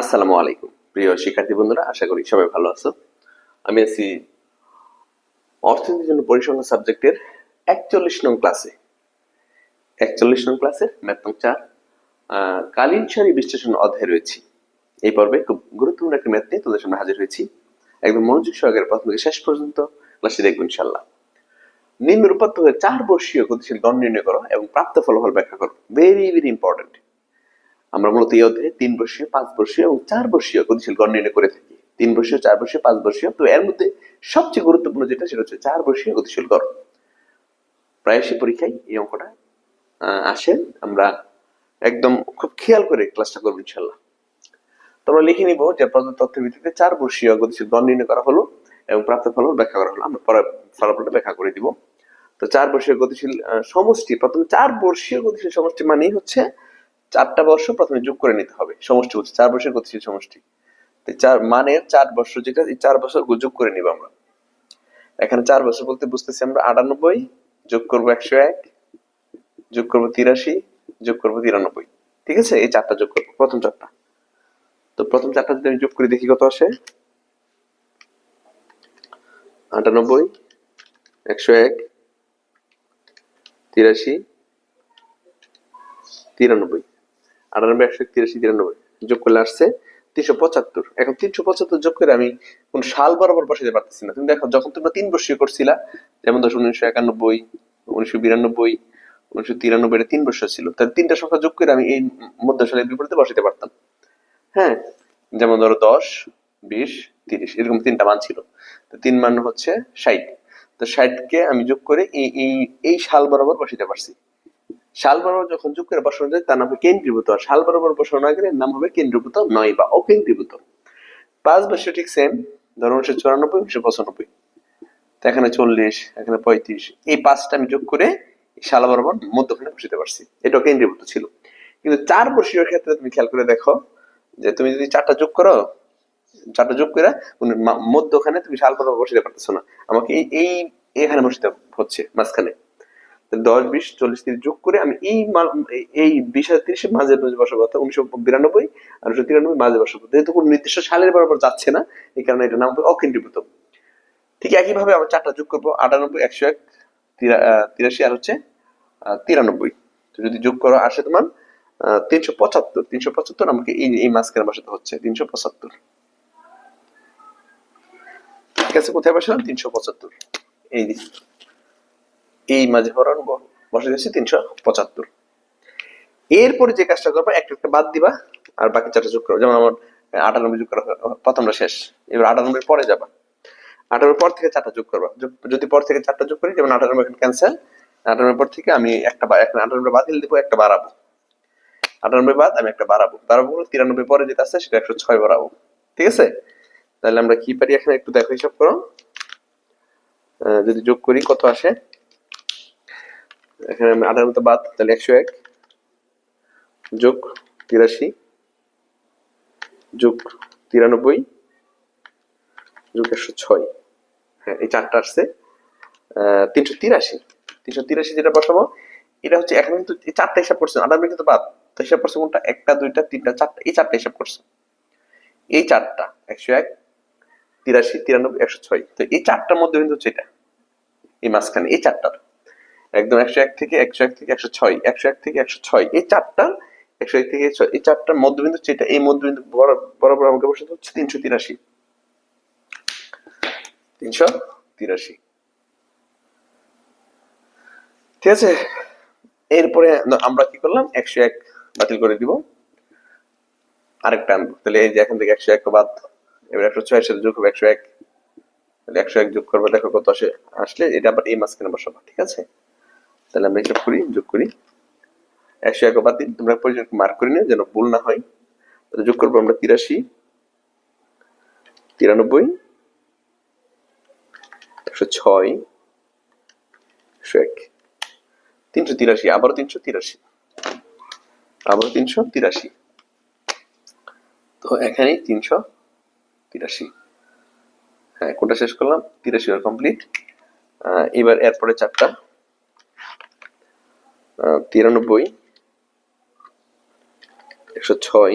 আসসালামু আলাইকুম। প্রিয় শিক্ষার্থী বন্ধুরা, আশা করি সবাই ভালো আছো। আমি আছি অর্থনীতির জন্য পরিসংখ্যান সাবজেক্টের একচল্লিশ নং ক্লাসে। একচল্লিশ নং ক্লাসের ম্যাথ নং চার কালীন সারি বিশ্লেষণ অধ্যায় রয়েছি। এই পর্বে খুব গুরুত্বপূর্ণ একটা ম্যাথ নিয়ে তোদের সামনে হাজির হয়েছি। একদম মনোযোগ সহকারে প্রথম থেকে শেষ পর্যন্ত ক্লাসে দেখব ইনশাল্লাহ নিম্ন উপাত্ত চার বর্ষীয় গতিশীল গণ নির্ণয় করো এবং প্রাপ্ত ফলাফল ব্যাখ্যা করো। ভেরি ভেরি ইম্পর্টেন্ট আমরা মূলত এই অধ্যায়ে তিন বর্ষীয়, পাঁচ বর্ষীয় এবং চার বর্ষীয় গতিশীল গণ নির্ণয় করে থাকি। তিন বর্ষীয়, চার বর্ষীয়, পাঁচ বর্ষীয়। তো এর মধ্যে সবচেয়ে গুরুত্বপূর্ণ যেটা, সেটা হচ্ছে চার বর্ষীয় গতিশীল গড়। প্রায়শই পরীক্ষায় এই অঙ্কটা আসে। আমরা একদম খুব খেয়াল করে ক্লাসটা করব ইনশাল্লাহ তো আমরা লিখে নিব যে প্রদত্ত তথ্যের ভিত্তিতে চার বর্ষীয় গতিশীল গণ নির্ণয় করা হলো এবং প্রাপ্ত ফলাফল ব্যাখ্যা করা হলো। আমরা পরে ফলাফলটা ব্যাখ্যা করে দিব। তো চার বর্ষীয় গতিশীল সমষ্টি, প্রথমে চার বর্ষীয় গতিশীল সমষ্টি মানেই হচ্ছে চারটা বর্ষ প্রথমে যোগ করে নিতে হবে। সমষ্টি হচ্ছে চার বছর গতিশীল সমষ্টি। চার মানে চার বছর যেটা, এই চার বছর যোগ করে নিব আমরা। এখানে চার বছর বলতে বুঝতেছি আমরা আটানব্বই, যোগ করব একশো এক, যোগ করব তিরাশি, যোগ করব তিরানব্বই। ঠিক আছে? এই চারটা যোগ করব, প্রথম চারটা। তো প্রথম চারটা যদি আমি যোগ করে, দেখি কত আসে? আটানব্বই, একশো এক, তিরাশি, তিরানব্বই। আটানব্বই, একশো তিরাশি, তিরানব্বই যোগ করলে আসছে তিনশো পঁচাত্তর। এখন তিনশো পঁচাত্তর যোগ করে আমি কোন সাল বরাবর বসাতে পারতেছি না। তুমি দেখো, যখন তোমরা তিন বর্ষীয় যেমন ধরো উনিশশো একানব্বই, উনিশশো বিরানব্বই, উনিশশো তিরানব্বই তিন ছিল। তিনটা সংখ্যা যোগ করে আমি এই মধ্য সালের বিপরীতে বসাতে পারতাম। হ্যাঁ? যেমন ধরো দশ, বিশ, তিরিশ, এরকম তিনটা মান ছিল। তো তিন মান হচ্ছে ষাট। তো ষাটকে আমি যোগ করে এই এই সাল বরাবর বসাতে পারছি। সাল বরাবর যখন যোগ করে বসানো যায় তার নাম হবে কেন্দ্রীভূত। আর সাল বরাবর বসানো না গেলে নাম হবে কেন্দ্রীভূত নয় বা অকেন্দ্রীভূত। পাঁচ বছর ঠিক সেম ধরো উনিশশো চুরানব্বই, উনিশশো পঁচানব্বই। এখানে চল্লিশ, এখানে পঁয়ত্রিশ। এই পাঁচটা আমি যোগ করে সাল বরাবর মধ্যখানে বসাতে পারছি। এটা কেন্দ্রীভূত ছিল। কিন্তু চার বর্ষীয় ক্ষেত্রে তুমি খেয়াল করে দেখো যে তুমি যদি চারটা যোগ করো, চারটা যোগ করে মধ্যখানে তুমি শাল বরাবর বসাতে পারতেছো না। আমাকে এই, এখানে বসাতে হচ্ছে, মাঝখানে। দশ, বিশ, চল্লিশ, তিরিশ যোগ করে আমি এই এই- বিশ আর তিরিশের মাঝে বসাবো, অর্থাৎ উনিশশো বিরানব্বই আর উনিশশো তিরানব্বই মাঝে বসাবো। যেহেতু কোনো নির্দিষ্ট সালের বরাবর যাচ্ছে না, এই কারণে এটা নাম হবে অকেন্দ্রীভূত ঠিক একইভাবে আমরা চারটা যোগ করব, আটানব্বই, একশো এক তিরাশি আর হচ্ছে তিরানব্বই। তো যদি যোগ করো আসে তোমার তিনশো পঁচাত্তর তিনশো পঁচাত্তর আমাকে এই এই মাঝখানে বসাতে হচ্ছে, তিনশো পঁচাত্তর। ঠিক আছে, কোথায় বসালাম? তিনশো পঁচাত্তর। এই এই মাঝে বরাবর বসে দিচ্ছি তিনশো পঁচাত্তর। এরপরে যে কাজটা করব, একটা একটা বাদ দিবা, আর বাকি চারটা যোগ করো যেমন আমার আটানব্বই যোগ করা প্রথমটা শেষ। এবার আটানব্বই পরে যাবা। আটানব্বই পর থেকে চারটা যোগ করবা। যদি পর থেকে চারটা যোগ করি, যেমন আটানব্বই ক্যান্সেল আটানব্বই পর থেকে আমি একটা এখন আটানব্বই বাতিল দিব, একটা বাড়াবো। আটানব্বই বাদ, আমি একটা বাড়াবো। বাড়াবো তিরানব্বই পরে যেটা আছে, সেটা একশো ছয় বাড়াবো। ঠিক আছে? তাহলে আমরা কি পারি? এখানে একটু দেখো, হিসাব করো। যদি যোগ করি, কত আসে? এখানে আমি আটানব্বই বাদ, তাহলে একশো এক যোগ তিরাশি যোগ তিরানব্বই যোগ একশো ছয়। হ্যাঁ এই চারটা আসছে। তিনশো তিরাশি। তিনশো তিরাশি যেটা বসাবো, এটা হচ্ছে এখানে কিন্তু এই চারটা হিসাব করছে আটানব্বই কিন্তু বাদ। তো হিসাব করছে কোনটা? একটা, দুইটা, তিনটা, চারটা। এই চারটা হিসাব করছে। এই চারটা, একশো এক, তিরাশি, তিরানব্বই, একশো ছয়। তো এই চারটার মধ্যে কিন্তু হচ্ছে এটা। এই মাঝখানে এই চারটার। একদম একশো এক থেকে একশো এক থেকে একশো ছয়, একশো এক থেকে একশো ছয়। এই চারটা, একশো এক থেকে এই চারটার মধ্যবিন্দু এটা, এই মধ্যবিন্দু বরাবর আমাকে বসাতে হচ্ছে তিনশো তিরাশি। তিনশো তিরাশি। ঠিক আছে? এরপরে আমরা কি করলাম? একশো এক বাতিল করে দিব। আরেকটা আনব। তাহলে এই যে এখান থেকে একশো এক বাদ, এবার একশো ছয়ের সাথে যোগ হবে একশো এক। একশো এক যোগ করবে, দেখো কত আসে, আসলে এটা আবার এই মাঝখানে বসাবো, ঠিক আছে? তাহলে আমরা হিসাব করি, যোগ করি। একশো এক বাতিল তোমরা পরিচয় মার্ক করি না যেন ভুল না হয়। তাহলে যোগ করব আমরা তিরাশি, তিরানব্বই, একশো ছয়, একশো এক, তিনশো তিরাশি, আবারও তিনশো তিরাশি, আবারও তিনশো তিরাশি। তো এখানে তিনশো তিরাশি। হ্যাঁ কোনটা শেষ করলাম? তিরাশি কমপ্লিট এবার এরপরে চারটা তিরানব্বই, একশো ছয়,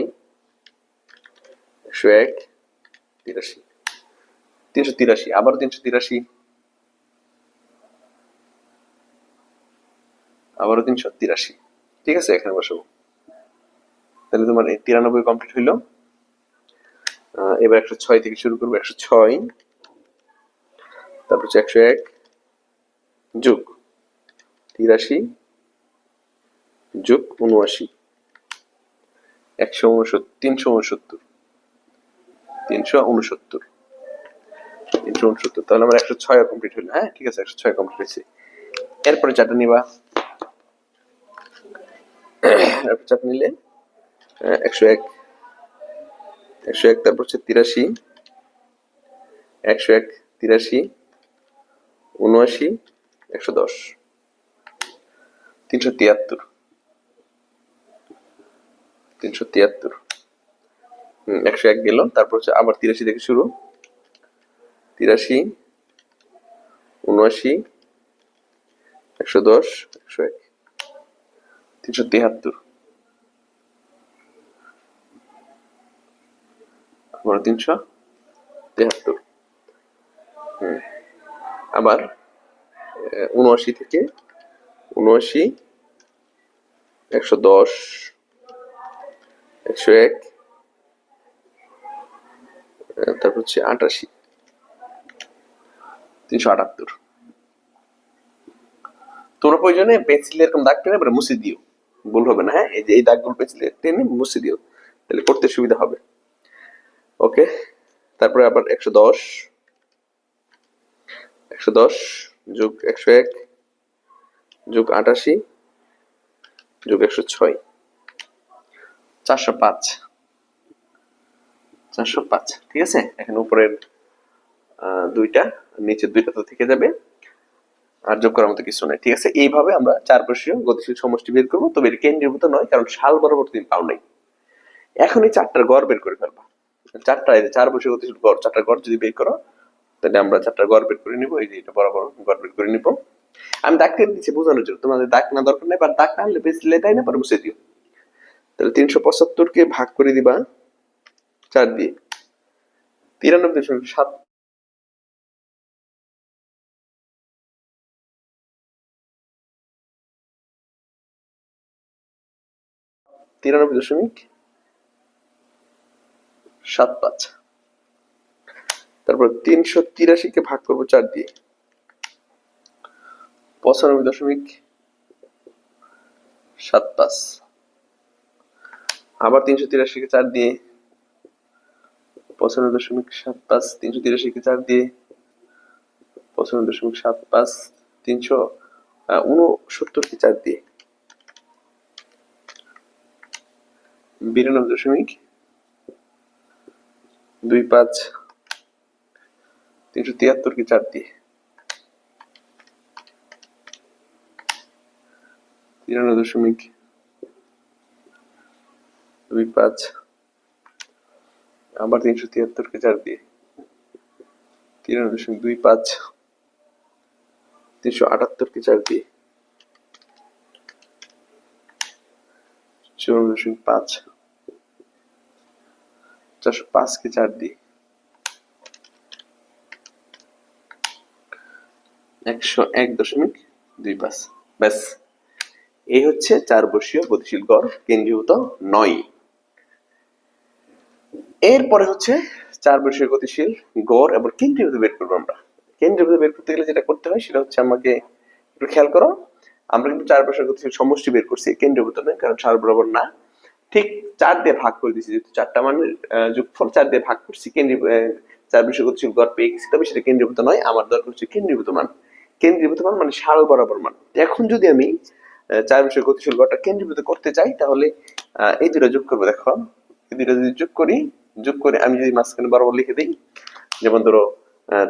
একশো এক, তিরাশি। তিনশো তিরাশি আবার তিনশো তিরাশি। আবারও তিনশো তিরাশি। ঠিক আছে, এখানে বসাবো তাহলে তোমার তিরানব্বই কমপ্লিট হইল। এবার একশো ছয় থেকে শুরু করব, একশো ছয়। তারপর হচ্ছে একশো এক। যোগ তিরাশি। যোগ উনআশি। একশো উনসত্তর তিনশো উনসত্তর। তিনশো উনসত্তর। তিনশো উনসত্তর তাহলে আমার একশো ছয় কমপ্লিট হলো হ্যাঁ ঠিক আছে একশো ছয় কমপ্লিট হয়েছে। এরপরে চারটা নিবা। এরপর চারটা নিলে আহ, একশো এক। একশো এক তারপর হচ্ছে তিরাশি। একশো এক তিরাশি। উনআশি একশো দশ। তিনশো তিয়াত্তর। তিনশো তিয়াত্তর। একশো এক গেল। তারপর হচ্ছে আবার তিরাশি থেকে শুরু। তিরাশি, উনআশি, একশো দশ, একশো এক। তিনশো তিয়াত্তর। আবার তিনশো তেহাত্তর হুম। আবার উনআশি থেকে উনআশি, একশো দশ। একশো এক। তারপর হচ্ছে আটাশি। তিনশো আটাত্তর। তোমরা প্রয়োজনে পেন্সিল এরকম দাগ টেনে এবার মুছে দিও। ভুল হবে না হ্যাঁ? এই যে এই দাগগুলো পেন্সিলে টেনে মুছে দিও, তাহলে করতে সুবিধা হবে। ওকে? তারপরে আবার একশো দশ। একশো দশ যোগ একশো এক যোগ আটাশি যোগ একশো ছয়। চারশো পাঁচ। চারশো পাঁচ, ঠিক আছে? এখানে উপরের দুইটা, নিচের দুইটা তো থেকে যাবে। আর যোগ করার মতো কিছু নাই, ঠিক আছে? এইভাবে আমরা চার বর্ষীয় গতিশীল সমষ্টি বের করব। তবে এটা কেন্দ্রীভূত নয়, কারণ সাল বরাবর তুমি পাও নাই। এখন এই চারটার গড় বের করে ফেলবা। চারটা, এই চার বছর গতিশীল গড় চারটা গড় যদি বের করো, তাহলে আমরা চারটা গড় বের করে নিবো। এই যে এটা বরাবর গড় বের করে নিবো। আমি দাগ টেনে দিচ্ছি বোঝানোর জন্য। তোমাদের দাগ না দরকার নেই, বা দাগ না আনলে বেশ লেটাই না, পরে মুছে দিও। তাহলে তিনশো পঁচাত্তরকে ভাগ করে দিবা চার দিয়ে। তিরানব্বই দশমিক সাত তিরানব্বই দশমিক সাত পাঁচ। তারপর তিনশো তিরাশিকে ভাগ করব চার দিয়ে। পঁচানব্বই দশমিক সাত পাঁচ। আবার তিনশো তিরাশিকে চার দিয়ে পঁচানব্বই দশমিক সাত পাঁচ, তিনশো তিরাশিকে চার দিয়ে পঁচানব্বই দশমিক সাত পাঁচ, তিনশো উনসত্তরকে চার দিয়ে বিরানব্বই দশমিক দুই পাঁচ, তিনশো তিয়াত্তর কি চার দিয়ে তিরানব্বই দশমিক দুই পাঁচ আবার তিনশো তিয়াত্তর কে চার দিয়ে। তিরানব্বই দশমিক দুই পাঁচ। তিনশো আটাত্তর কে চার দিয়ে। চুরানব্বই দশমিক পাঁচ। চারশো পাঁচ কে চার দিয়ে। একশো এক দশমিক দুই পাঁচ। ব্যাস। এই হচ্ছে চার বর্ষীয় গতিশীল গড়। কেন্দ্রীভূত নয়। এরপরে হচ্ছে চার বর্ষীয় গতিশীল, গড় এবং কেন্দ্রীভূত বের করব আমরা। কেন্দ্রীভূত বের করতে গেলে যেটা করতে হয় সেটা হচ্ছে আমাকে একটু খেয়াল করো, আমরা কিন্তু চার বর্ষীয় গতিশীল সমষ্টি বের করছি কেন্দ্রীভূত নয়, কারণ সার বরাবর না। ঠিক চার দিয়ে ভাগ করে দিয়েছি যেহেতু চারটা মানে যোগফল চার দিয়ে ভাগ করছি, কেন্দ্রীয় চার বর্ষীয় গতিশীল গড় পেয়ে গেছি, তবে সেটা কেন্দ্রীভূত নয়, আমার দরকার হচ্ছে কেন্দ্রীভূত মান। কেন্দ্রীভূত মান মানে সাল বরাবর মান। এখন যদি আমি চার বর্ষীয় গতিশীল গড়টা কেন্দ্রীভূত করতে চাই, তাহলে এই দুটো যোগ করব, দেখো। এই দুটো যদি যোগ করি যোগ করে আমি যদি মাঝখানে বরাবর লিখে দিই, যেমন ধরো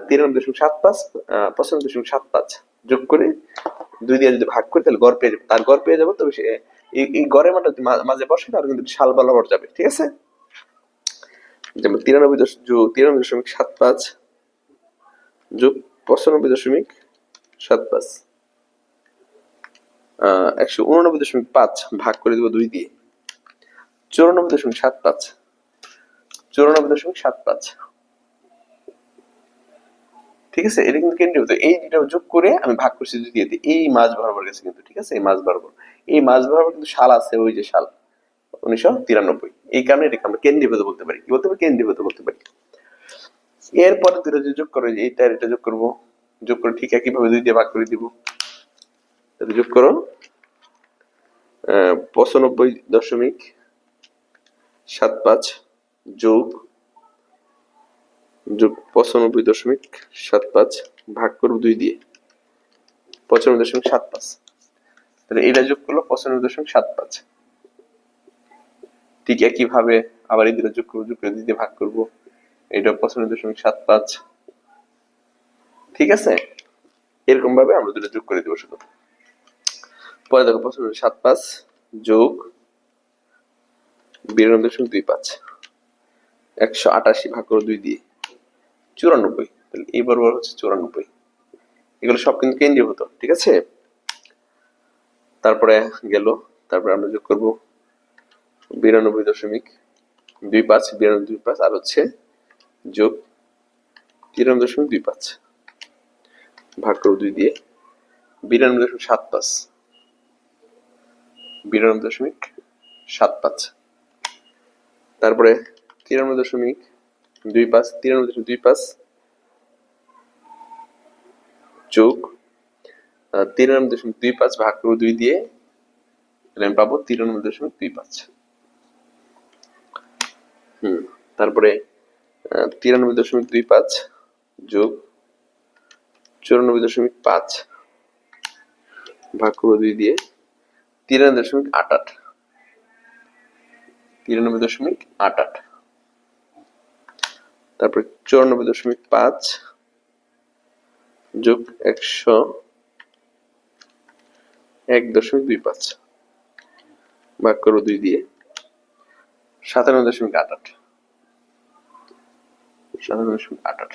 তিরানব্বই দশমিক সাত পাঁচ পঁচানব্বই দশমিক সাত পাঁচ যোগ করে দুই দিয়ে যদি ভাগ করি, তাহলে গড় পেয়ে যাব। তার গড় পেয়ে যাব, তবে সে, এই গড়ের মানটা যদি মাঝে বসে তাহলে কিন্তু সাল বরাবর যাবে, ঠিক আছে? যেমন তিরানব্বই দশ, তিরানব্বই দশমিক সাত পাঁচ যোগ পঁচানব্বই দশমিক সাত পাঁচ একশো উননব্বই দশমিক পাঁচ ভাগ করে দেবো দুই দিয়ে। চুরানব্বই দশমিক সাত পাঁচ চুরানব্বই দশমিক সাত পাঁচ। ঠিক আছে? এটা কিন্তু কেন্দ্রীভূত এই দুটা যোগ করে আমি ভাগ করছি দুই। এই মাছ বরাবর গেছে কিন্তু, ঠিক আছে? এই মাছ বরাবর। এই মাছ বরাবর কিন্তু শাল আছে, ওই যে শাল উনিশশো তিরানব্বই। এই কারণে এটাকে আমরা কেন্দ্রীভূত বলতে পারি। কি বলতে পারি কেন্দ্রীভূত বলতে পারি। এরপরে দুটো যে যোগ করে এইটা এটা যোগ করব। যোগ করে ঠিক একইভাবে দুই দিয়ে ভাগ করে দিব। তাহলে যোগ করো পঁচানব্বই দশমিক সাত পাঁচ। যোগ যোগ পঁচানব্বই দশমিক সাত পাঁচ ভাগ করব দুই দিয়ে। পঁচানব্বই দশমিক সাত পাঁচ। তাহলে এটা যোগ করল পঁচানব্বই দশমিক সাত পাঁচ। ঠিক একইভাবে আবার এই দুটো যোগ করব, যোগ করে দুই দিয়ে ভাগ করব। এটা পঁচানব্বই দশমিক সাত পাঁচ। ঠিক আছে? এরকম ভাবে আমরা দুটো যোগ করে দেবো শুধু। পরে দেখো পঁচানব্বই সাত পাঁচ যোগ বিরানব্বই দশমিক দুই পাঁচ। একশো আটাশি ভাগ করো দুই দিয়ে। চুরানব্বই। তাহলে এই বরাবর হচ্ছে চুরানব্বই। এগুলো সব কিন্তু কেন্দ্রীয় ঠিক আছে? তারপরে গেল, তারপরে আমরা যোগ করব বিরানব্বই দশমিক দুই পাঁচ, বিরানব্বই দুই পাঁচ, আর হচ্ছে যোগ তিরানব্বই দশমিক দুই পাঁচ। ভাগ করব দুই দিয়ে। বিরানব্বই দশমিক সাত পাঁচ। বিরানব্বই দশমিক সাত পাঁচ। তারপরে তিরানব্বই দশমিক দুই পাঁচ, তিরানব্বই দশমিক দুই পাঁচ যোগ তিরানব্বই দশমিক দুই পাঁচ ভাগ করব দুই দিয়ে তাহলে আমি পাবো তিরানব্বই দশমিক দুই পাঁচ। হুম, তারপরে তিরানব্বই দশমিক দুই পাঁচ যোগ চুরানব্বই দশমিক পাঁচ ভাগ করব দুই দিয়ে তিরানব্বই দশমিক আট আট। তিরানব্বই দশমিক আট আট। তারপরে চুরানব্বই দশমিক পাঁচ যোগ একশো এক দশমিক দুই পাঁচ। ভাগ করো দুই দিয়ে। সাতান্ন দশমিক আট আট। সাতান্ন দশমিক আট আট।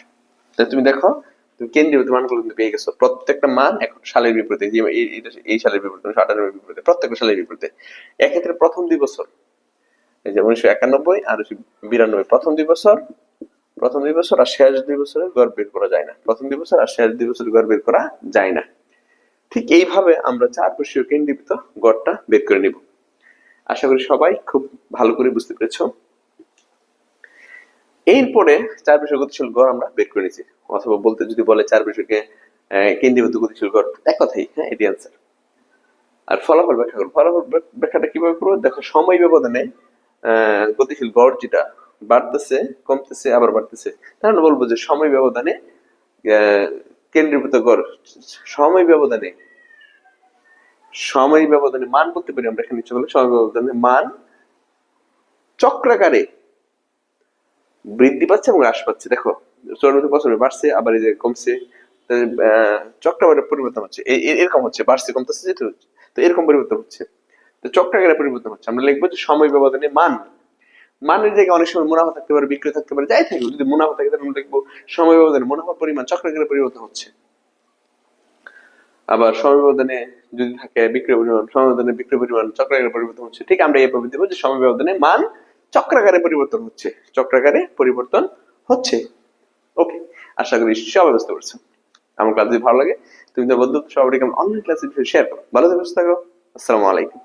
তাহলে তুমি দেখো, তুমি কেন্দ্রীয় মানগুলো কিন্তু পেয়ে গেছো। প্রত্যেকটা মান এখন সালের বিপরীতে। এই- সালের বিপরীতে উনিশশো আটানব্বই বিপরীতে, প্রত্যেকটা সালের বিপরীতে। এক্ষেত্রে প্রথম দুই বছর, এই যে উনিশশো একানব্বই আর বিরানব্বই, প্রথম দুই বছর প্রথম দুই বছর আর শেষ দুই বছরের গড় বের করা যায় না। প্রথম দুই বছর আর শেষ দুই বছরের গড় বের করা যায় না। ঠিক এইভাবে আমরা চার বর্ষীয় কেন্দ্রীভূত গড়টা বের করে নিব। আশা করি সবাই খুব ভালো করে বুঝতে পেরেছ। এরপরে চার বর্ষীয় গতিশীল গড় আমরা বের করে নিয়েছি। অথবা বলতে যদি বলে চার বর্ষকে কেন্দ্রীভূত গতিশীল গড় এক কথাই হ্যাঁ এটি অ্যান্সার আর ফলাফল ব্যাখ্যা করব। ফলাফল ব্যাখ্যাটা কীভাবে করব? দেখো, সময় ব্যবধানে গতিশীল গড় যেটা বাড়তেছে কমতেছে আবার বাড়তেছে। তাহলে বলব যে সময় ব্যবধানে কেন্দ্রীভূত গড় সময় ব্যবধানে সময় ব্যবধানে মান বলতে পারি আমরা এখানে ইচ্ছে করলে সময় ব্যবধানে মান চক্রাকারে বৃদ্ধি পাচ্ছে এবং হ্রাস পাচ্ছে। দেখো চৌরানব্বই বছরে বাড়ছে আবার এই যে কমছে আহ, চক্রাকারে পরিবর্তন হচ্ছে। এরকম হচ্ছে বাড়ছে কমতেছে যেহেতু তো এরকম পরিবর্তন হচ্ছে। তো চক্রাকারে পরিবর্তন হচ্ছে। আমরা লিখব যে সময় ব্যবধানে মান মানের জায়গায় অনেক সময় মুনাফা থাকতে পারে, বিক্রয় থাকতে পারে, যাই থাকুক, যদি মুনাফা থাকে, তাহলে লিখব সময় ব্যবধানে মুনাফার পরিমাণ চক্রাকারে পরিবর্তন হচ্ছে। আবার সময় ব্যবধানে যদি থাকে বিক্রয় পরিমাণ, সময় ব্যবধানে বিক্রয় পরিমাণ চক্রাকারে পরিবর্তন হচ্ছে। ঠিক আমরা এইভাবে দেবো যে সময় ব্যবধানে মান চক্রাকারে পরিবর্তন হচ্ছে। চক্রাকারে পরিবর্তন হচ্ছে। ওকে আশা করি সবাই বুঝতে পারছ আমার ক্লাস যদি ভালো লাগে, তুমি তো বন্ধু সবাইকে অনলাইন ক্লাসে শেয়ার করো। ভালো থাকো। আসসালামু আলাইকুম।